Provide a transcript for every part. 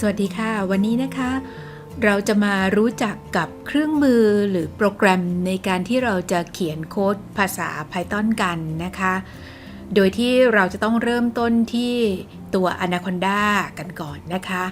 สวัสดีค่ะ วันนี้นะคะ เราจะมารู้จักกับเครื่องมือหรือโปรแกรมในการที่เราจะเขียนโค้ดภาษา Python กันนะคะ โดยที่เราจะต้องเริ่มต้นที่ตัว Anaconda กันก่อนนะคะ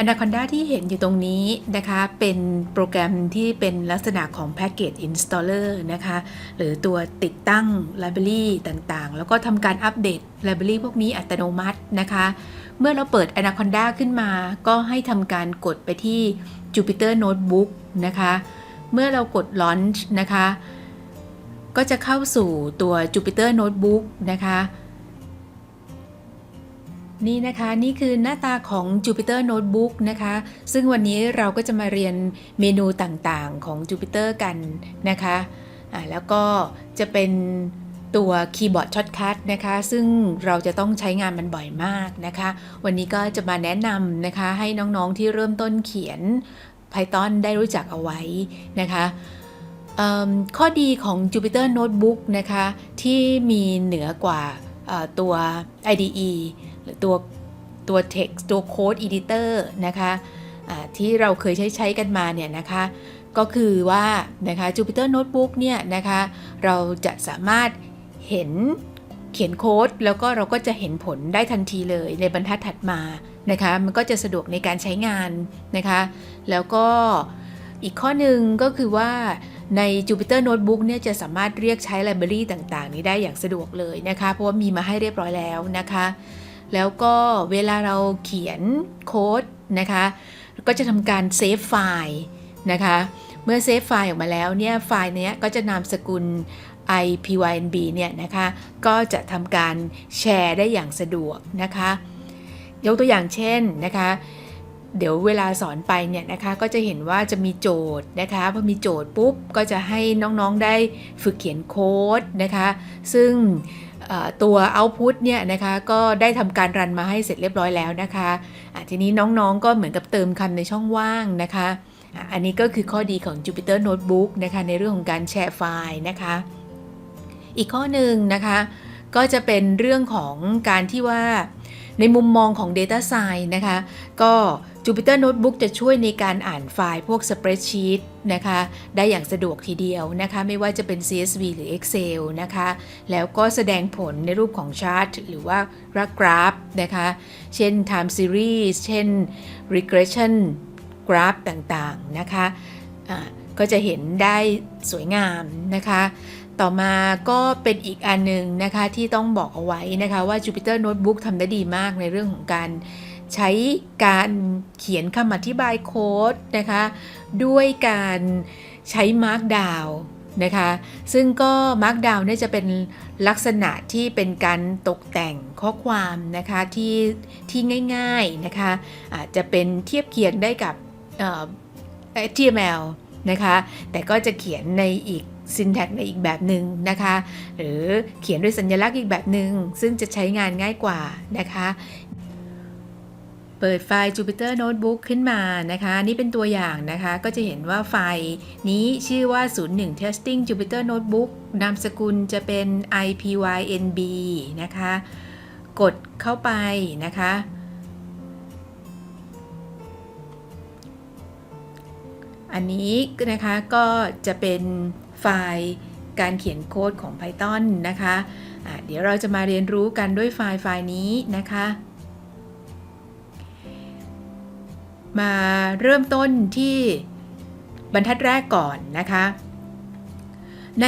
Anaconda ที่เห็นอยู่ตรงนี้นะคะ เป็นโปรแกรมที่เป็นลักษณะของ Package Installer นะคะ หรือตัวติดตั้ง Library ต่างๆ แล้วก็ทำการอัปเดต Library พวกนี้อัตโนมัตินะคะ เมื่อเราเปิด Anaconda ขึ้นมา ก็ให้ทำการกดไปที่ Jupyter Notebook นะคะ เมื่อเรากด Launch นะคะ ก็จะเข้าสู่ตัว Jupyter Notebook นะคะ นี่นะคะนี่คือหน้าตาของ Jupyter Notebook นะคะ ซึ่งวันนี้เราก็จะมาเรียนเมนูต่างๆของ Jupyter กันนะคะอ่าแล้วก็จะเป็น ตัวคีย์บอร์ดช็อตคัทนะคะ ซึ่งเราจะต้องใช้งานมันบ่อยมากนะคะ วันนี้ก็จะมาแนะนำนะคะ ให้น้องๆที่เริ่มต้นเขียน Python ได้รู้จักเอาไว้นะคะข้อดีของ Jupyter Notebook นะคะ ที่มีเหนือกว่าตัว IDE หรือตัวตัว text ตัว code editor นะคะที่เราเคยใช้ใช้กันมาเนี่ยนะคะ ก็คือว่านะคะ Jupyter Notebook เนี่ยนะคะ เราจะสามารถ เห็นเขียนโค้ดแล้วก็เราก็จะเห็นผลได้ทันทีเลยในบรรทัดถัดมานะคะ มันก็จะสะดวกในการใช้งานนะคะ แล้วก็อีกข้อหนึ่งก็คือว่าใน Jupyter Notebook เนี่ยจะสามารถเรียกใช้ Library ต่างๆ นี้ได้อย่างสะดวกเลยนะคะ เพราะว่ามีมาให้เรียบร้อยแล้วนะคะ แล้วก็เวลาเราเขียนโค้ดนะคะ ก็จะทำการเซฟไฟล์นะคะ เมื่อเซฟไฟล์ออกมาแล้วเนี่ย ไฟล์เนี้ยก็จะนามสกุล ipynb เนี่ยนะคะก็จะทำการแชร์ได้อย่างสะดวกนะคะยกตัวอย่างเช่นนะคะเดี๋ยวเวลาสอนไปเนี่ยนะคะก็จะเห็นว่าจะมีโจทย์นะคะพอมีโจทย์ปุ๊บก็จะให้น้องๆได้ฝึกเขียนโค้ดนะคะซึ่งตัว output เนี่ยนะคะก็ได้ทำการรันมาให้เสร็จเรียบร้อยแล้วนะคะะทีนี้น้องๆก็เหมือนกับเติมคำในช่องว่างนะคะอะอันนี้ก็คือข้อดีของ Jupyter Notebook นะคะในเรื่องของการแชร์ไฟล์นะคะ อีกข้อหนึ่งนะคะก็จะเป็นเรื่องของการที่ว่าในมุมมองของ Data Science นะคะก็ Jupyter Notebook จะช่วยในการอ่านไฟล์พวก Spreadsheet นะคะได้อย่างสะดวกทีเดียวนะคะไม่ว่าจะเป็น CSV หรือ Excel นะคะแล้วก็แสดงผลในรูปของชาร์ตหรือว่ากราฟนะคะเช่น time series เช่น regression graph ต่างๆนะคะอ่าก็จะเห็นได้สวยงามนะคะ ต่อมาก็เป็นอีกอันหนึ่งนะคะที่ต้องบอกเอาไว้นะคะว่า Jupyter Notebook ทำได้ดีมากในเรื่องของการใช้การเขียนคำอธิบายโค้ดนะคะด้วยการใช้ Markdown นะคะซึ่งก็ Markdown เนี่ยจะเป็นลักษณะที่เป็นการตกแต่งข้อความนะคะที่ที่ง่ายๆนะคะอาจจะเป็นเทียบเคียงได้กับเอ่อ HTML นะคะแต่ก็จะเขียนในอีก syntax ในอีกแบบหนึ่งนะคะ หรือเขียนด้วยสัญลักษณ์อีกแบบหนึ่งซึ่งจะใช้งานง่ายกว่านะคะ เปิดไฟล์ Jupyter Notebook ขึ้นมานะคะ นี่เป็นตัวอย่างนะคะ ก็จะเห็นว่าไฟล์นี้ชื่อว่า 01 Testing Jupyter Notebook นามสกุลจะเป็น ipynb นะคะ กดเข้าไปนะคะอันนี้นะคะก็จะเป็น ไฟล์การเขียนโค้ดของ Python นะคะะเดี๋ยวเราจะมาเรียนรู้กันด้วยไฟล์ไฟล์นี้นะคะ มาเริ่มต้นที่บรรทัดแรกก่อนนะคะ ใน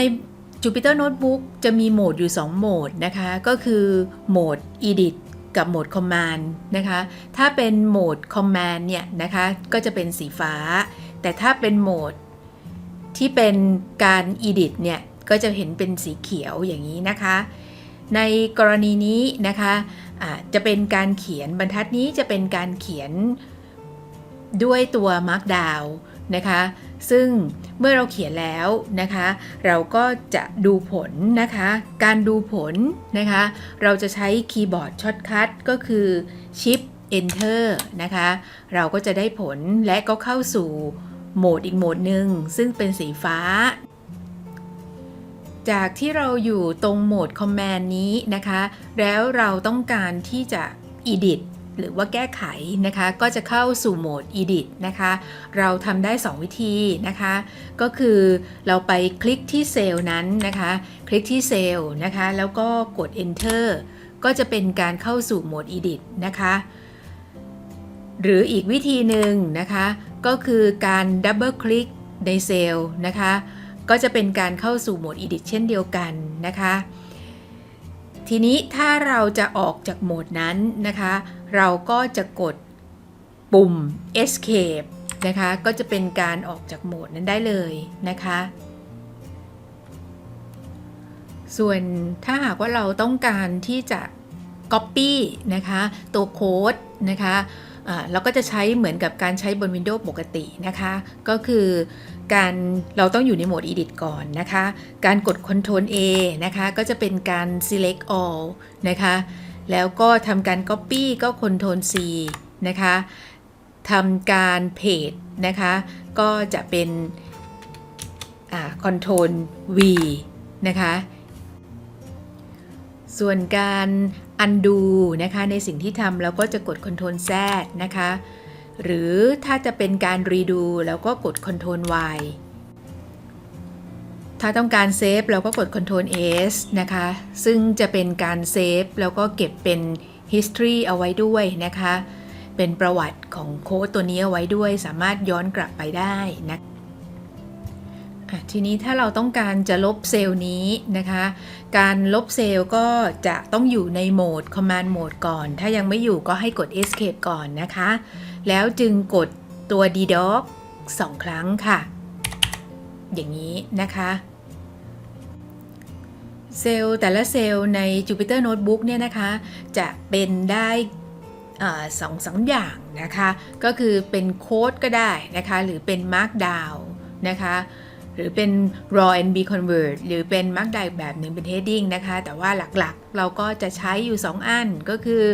Jupyter Notebook จะมีโหมดอยู่ 2 โหมดนะคะ ก็คือโหมด Edit กับโหมด Command นะคะ ถ้าเป็นโหมด Command เนี่ยนะคะ ก็จะเป็นสีฟ้า แต่ถ้าเป็นโหมด ที่เป็นการ edit เนี่ยก็จะเห็นเป็นสีเขียวอย่างนี้นะคะ ในกรณีนี้นะคะะจะเป็นการเขียนบรรทัดนี้จะเป็นการเขียนด้วยตัว Markdown นะคะ ซึ่งเมื่อเราเขียนแล้วนะคะ เราก็จะดูผลนะคะ การดูผลนะคะ เราจะใช้คีย์บอร์ดช็อตคัทก็คือ Shift Enter นะคะ เราก็จะได้ผลและก็เข้าสู่ โหมดอีกโหมดหนึ่งซึ่งเป็นสีฟ้า จากที่เราอยู่ตรงโหมด Command นี้นะคะ แล้วเราต้องการที่จะ Edit หรือว่าแก้ไขนะคะ ก็จะเข้าสู่โหมด edit นะคะ เราทำได้ 2 วิธีนะคะ ก็คือเราไปคลิกที่เซลล์นั้นนะคะ คลิกที่เซลล์นะคะ แล้วก็กด enter ก็จะเป็นการเข้าสู่โหมด edit นะคะ หรืออีกวิธีหนึ่งนะคะ ก็คือการดับเบิลคลิกในเซลล์นะคะ ก็จะเป็นการเข้าสู่โหมด edit เช่นเดียวกันนะคะ ทีนี้ถ้าเราจะออกจากโหมดนั้นนะคะ เราก็จะกดปุ่ม escape นะคะ ก็จะเป็นการออกจากโหมดนั้นได้เลยนะคะ ส่วนถ้าหากว่าเราต้องการที่จะ Copy นะคะ ตัวโค้ดนะคะ เราก็จะใช้เหมือนกับการใช้บน Windows ปกตินะคะ ก็คือการเราต้องอยู่ในโหมด Edit ก่อนนะคะ การกด Ctrl A นะคะ ก็จะเป็นการ Select All นะคะ แล้วก็ทำการ Copy ก็ Ctrl C นะคะทำการ Paste นะคะ ก็จะเป็นอ่า Ctrl V นะคะ ส่วนการ undo นะคะในสิ่งที่ทำเราก็จะกด Ctrl Z นะคะ หรือถ้าจะเป็นการ redo เราก็กด Ctrl Y ถ้าต้องการเซฟเราก็กด Ctrl S นะคะ ซึ่งจะเป็นการเซฟแล้วก็เก็บเป็น history เอาไว้ด้วยนะคะ เป็นประวัติของโค้ดตัวนี้เอาไว้ด้วย สามารถย้อนกลับไปได้นะอะ ทีนี้ถ้าเราต้องการจะลบเซลล์นี้นะคะ การลบเซลล์ก็จะต้องอยู่ในโหมด Command Mode ก่อน ถ้ายังไม่อยู่ก็ให้กด Escape ก่อนนะคะ แล้วจึงกดตัว DDoS 2ครั้งค่ะ อย่างนี้นะคะ เซลล์แต่ละเซลล์ใน Jupyter Notebook เนี่ยนะคะ จะเป็นได้สองสองอย่างนะคะ ก็คือเป็นโค้ดก็ได้นะคะ หรือเป็น Markdown นะคะ หรือเป็น raw and b convert หรือเป็น markdown แบบหนึ่งเป็น heading นะคะ แต่ว่าหลักๆ เราก็จะใช้อยู่ 2 อันก็คือ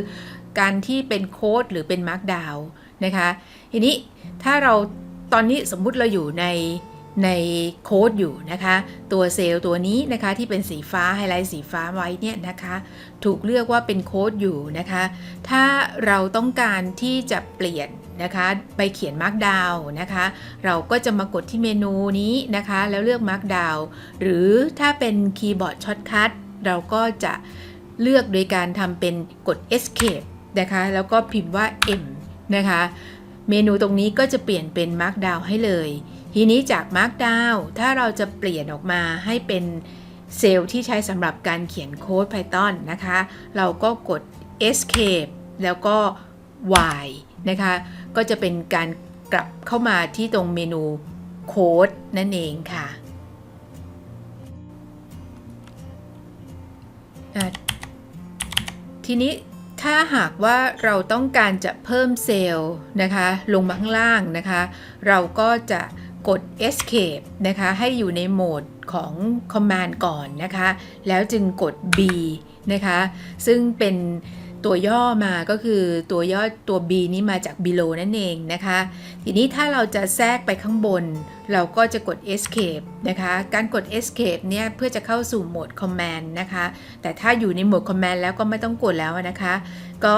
การที่เป็นโค้ดหรือเป็น markdown นะคะ ทีนี้ถ้าเราตอนนี้สมมุติเราอยู่ในในโค้ดอยู่นะคะ ตัวเซลล์ตัวนี้นะคะที่เป็นสีฟ้าไฮไลท์สีฟ้าไว้เนี่ยนะคะ ถูกเลือกว่าเป็นโค้ดอยู่นะคะ ถ้าเราต้องการที่จะเปลี่ยน นะคะไปเขียน Markdown นะคะ เราก็จะมากดที่เมนูนี้นะคะ แล้วเลือก Markdown หรือถ้าเป็นคีย์บอร์ดช็อตคัทเราก็จะเลือกโดยการทำเป็นกด Escape นะคะ แล้วก็พิมพ์ว่า M นะคะ เมนูตรงนี้ก็จะเปลี่ยนเป็น Markdown ให้เลย ทีนี้จาก Markdown ถ้าเราจะเปลี่ยนออกมาให้เป็นเซลล์ที่ใช้สำหรับการเขียนโค้ด Python นะคะ เราก็กด Escape แล้วก็ Y นะคะ ก็จะเป็นการกลับเข้ามาที่ตรงเมนูโค้ดนั่นเองค่ะ ทีนี้ถ้าหากว่าเราต้องการจะเพิ่มเซลล์นะคะ ลงมาข้างล่างนะคะ เราก็จะกด escape นะคะ ให้อยู่ในโหมดของ command ก่อนนะคะ แล้วจึงกด B นะคะ ซึ่งเป็น ตัวย่อมาก็คือตัวย่อตัว B นี้มาจาก below นั่นเองนะคะ ทีนี้ถ้าเราจะแทรกไปข้างบน เราก็จะกด escape นะคะ การกด escape เนี่ยเพื่อจะเข้าสู่โหมด command นะคะ แต่ถ้าอยู่ในโหมด command แล้วก็ไม่ต้องกดแล้วนะคะ ก็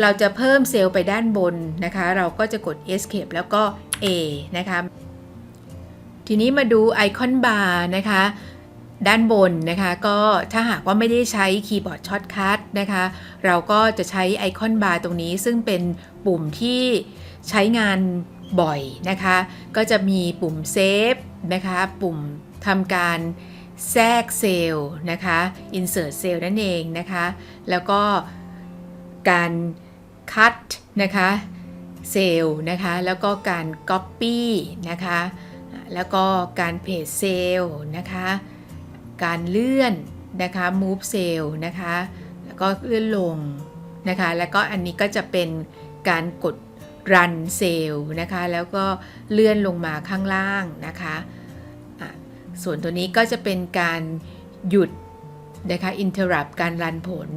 เราจะเพิ่มเซลล์ไปด้านบนนะคะ เราก็จะกด escape แล้วก็ A นะคะ ทีนี้มาดูไอคอนบาร์นะคะ ด้านบนนะคะก็ถ้าหากว่าไม่ได้ใช้คีย์บอร์ดช็อตคัทนะคะเราก็จะใช้ไอคอนบาร์ตรงนี้ซึ่งเป็นปุ่มที่ใช้งานบ่อยนะคะ ก็จะมีปุ่มเซฟนะคะปุ่มทำการแทรกเซลล์นะคะ insert เซลล์นั่นเองนะคะ แล้วก็การ cut นะคะเซลล์นะคะ แล้วก็การ copy นะคะ แล้วก็การเพจเซลล์นะคะ การเลื่อนนะคะ move cell นะคะ แล้วก็เลื่อนลงนะคะ แล้วก็อันนี้ก็จะเป็นการกด run cell นะคะ แล้วก็เลื่อนลงมาข้างล่างนะคะะส่วนตัวนี้ก็จะเป็นการหยุดนะคะ interrupt การรันผล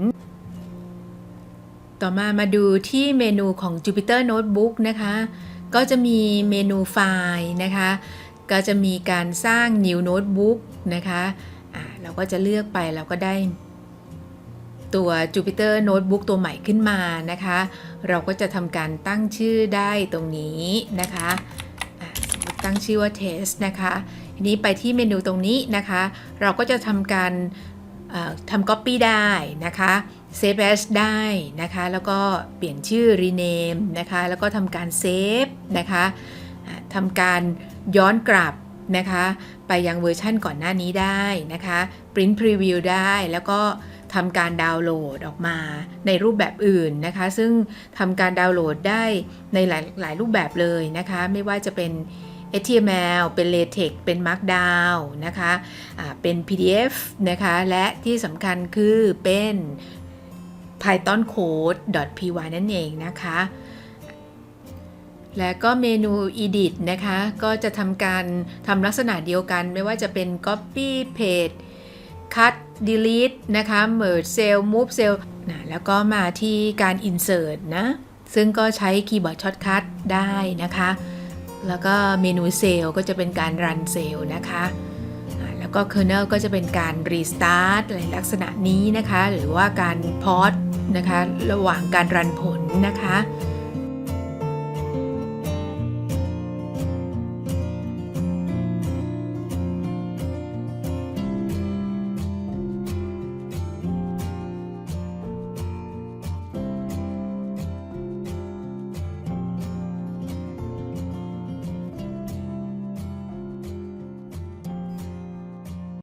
ต่อมามาดูที่เมนูของ Jupyter Notebook นะคะ ก็จะมีเมนูไฟล์นะคะ ก็จะมีการสร้าง new notebook นะคะ เราก็จะเลือกไปเราก็ได้ตัว Jupyter Notebook ตัวใหม่ขึ้นมานะคะ เราก็จะทำการตั้งชื่อได้ตรงนี้นะคะตั้งชื่อว่า test นะคะทีนี้ไปที่เมนูตรงนี้นะคะ เราก็จะทำการเอ่อทำ copy ได้นะคะ save as ได้นะคะ แล้วก็เปลี่ยนชื่อ rename นะคะ แล้วก็ทำการ save นะคะทำการย้อนกลับนะคะ ไปยังเวอร์ชั่นก่อนหน้านี้ได้นะคะ print preview ได้แล้วก็ทำการดาวน์โหลดออกมาในรูปแบบอื่นนะคะ ซึ่งทำการดาวน์โหลดได้ในหลายหลายรูปแบบเลยนะคะ ไม่ว่าจะเป็น HTML เป็น LaTeX เป็น Markdown นะคะอ่าเป็น PDF นะคะ และที่สำคัญคือเป็น Python Code py นั่นเองนะคะ และก็เมนู edit นะคะ ก็จะทำการทำลักษณะเดียวกัน ไม่ว่าจะเป็น copy paste cut delete นะคะ merge cell move cell นะแล้วก็มาที่การ insert นะ ซึ่งก็ใช้คีย์บอร์ดช็อตคัทได้นะคะ แล้วก็เมนูเซลก็จะเป็นการ run เซลนะคะแล้วก็ kernel ก็จะเป็นการ restart อะไรลักษณะนี้นะคะ หรือว่าการ pause นะคะ ระหว่างการรันผลนะคะ